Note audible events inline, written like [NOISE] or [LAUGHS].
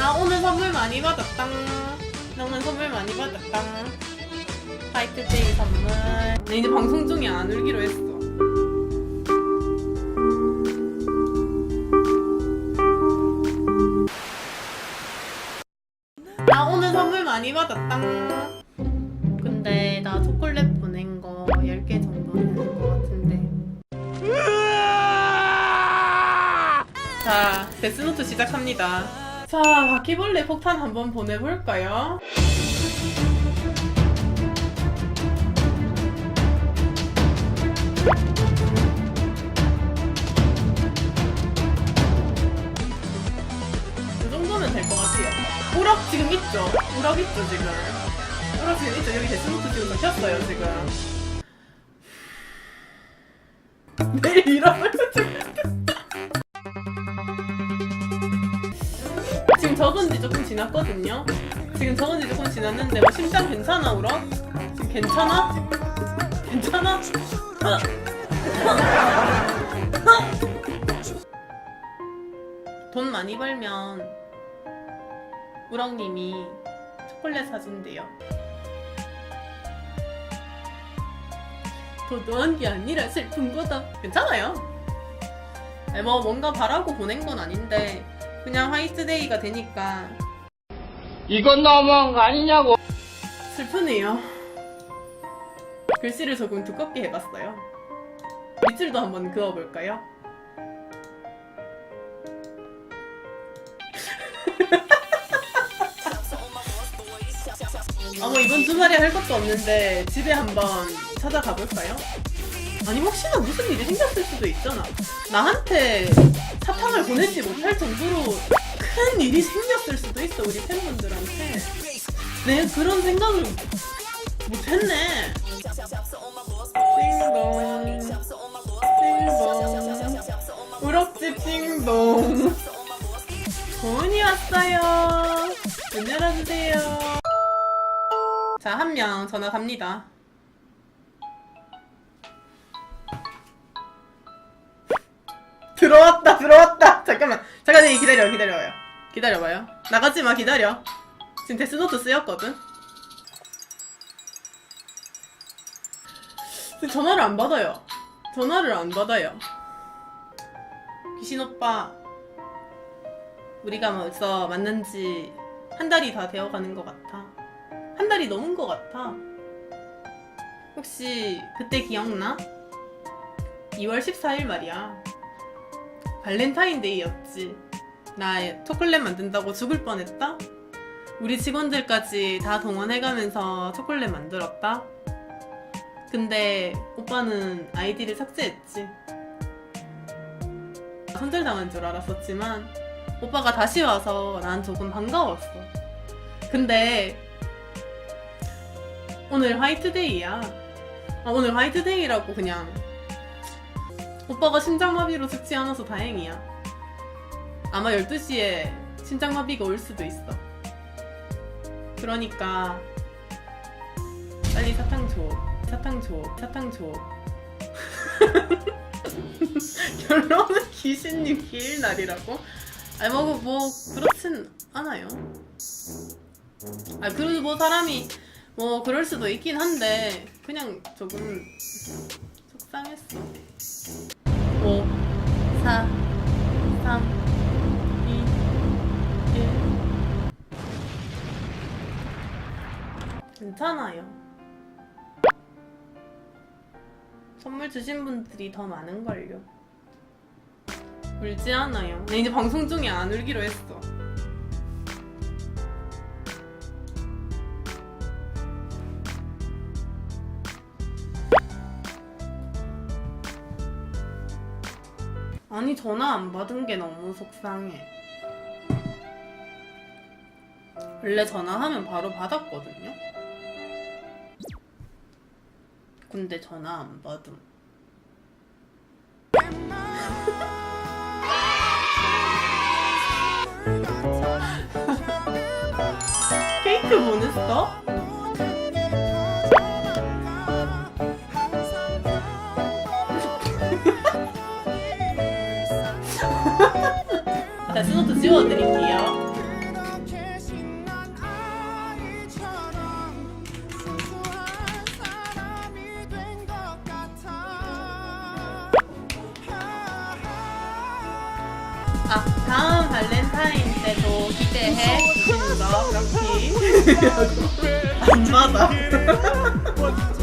나 오늘 선물 많이 받았다. 나 오늘 선물 많이 받았다. 화이트데이 선물. 나 이제 방송 중에 안 울기로 했어. 나 오늘 선물 많이 받았다. 근데 나 초콜릿 보낸 거 10개 정도 되는 거 같은데. 자, 데스노트 시작합니다. 자, 바퀴벌레 폭탄 한번 보내볼까요? 이 정도면 될 것 같아요. 우럭 지금 있죠? 우럭 있죠, 지금? 우럭 지금 있죠? 여기 데스노트 지금 적혔어요, 지금. 내일 일어나면 지금 적은 지 조금 지났거든요. 지금 적은 지 조금 지났는데 뭐 심장 괜찮아 울어? 지금 괜찮아? 괜찮아? 돈 많이 벌면 우렁님이 초콜릿 사준대요. 도도한 게 아니라 슬픈 거다. 괜찮아요. 뭐 뭔가 바라고 보낸 건 아닌데 그냥 화이트데이가 되니까 이건 너무한 거 아니냐고. 슬프네요. 글씨를 조금 두껍게 해봤어요. 밑줄도 한번 그어볼까요? 아, 뭐 이번 주말에 할 것도 없는데 집에 한번 찾아가 볼까요? 아니 혹시나 무슨 일이 생겼을 수도 있잖아. 나한테 보내지 못할 정도로 큰 일이 생겼을 수도 있어 우리 팬분들한테. 내 그런 생각을 못했네. 띵동. 띵동. 우럭집 띵동. 고은이 왔어요. 문 열어주세요. 자, 한 명 전화 갑니다. 들어왔다, 들어왔다. 잠깐만, 잠깐만, 기다려, 기다려요. 기다려봐요. 나가지 마, 기다려. 지금 데스노트 쓰였거든. 전화를 안 받아요. 전화를 안 받아요. 귀신 오빠, 우리가 벌써 만난 지 한 달이 다 되어 가는 것 같아. 한 달이 넘은 것 같아. 혹시 그때 기억나? 2월 14일 말이야. 발렌타인데이였지. 나 초콜릿 만든다고 죽을 뻔했다? 우리 직원들까지 다 동원해가면서 초콜릿 만들었다? 근데 오빠는 아이디를 삭제했지. 손절당한 줄 알았었지만 오빠가 다시 와서 난 조금 반가웠어. 근데 오늘 화이트데이야. 아, 오늘 화이트데이라고 그냥 오빠가 심장마비로 죽지 않아서 다행이야. 아마 12시에 심장마비가 올 수도 있어. 그러니까 빨리 사탕 줘. 사탕 줘. 사탕 줘. [LAUGHS] 결론은 귀신님 기일 날이라고? 아니 뭐, 뭐 그렇진 않아요. 아 그래도 뭐 사람이 뭐 그럴 수도 있긴 한데 그냥 조금 속상했어. 괜찮아요. 선물 주신 분들이 더 많은걸요. 울지 않아요. 나 이제 방송 중에 안 울기로 했어. 아니 전화 안 받은 게 너무 속상해. 원래 전화하면 바로 받았거든요. 근데 전화 안 받음. [LAUGHS] 케이크 보냈어? [LAUGHS] 데스노트 지워드릴게요. 아 다음 발렌타인 때도 기대해 거 그렇게 안 맞아 아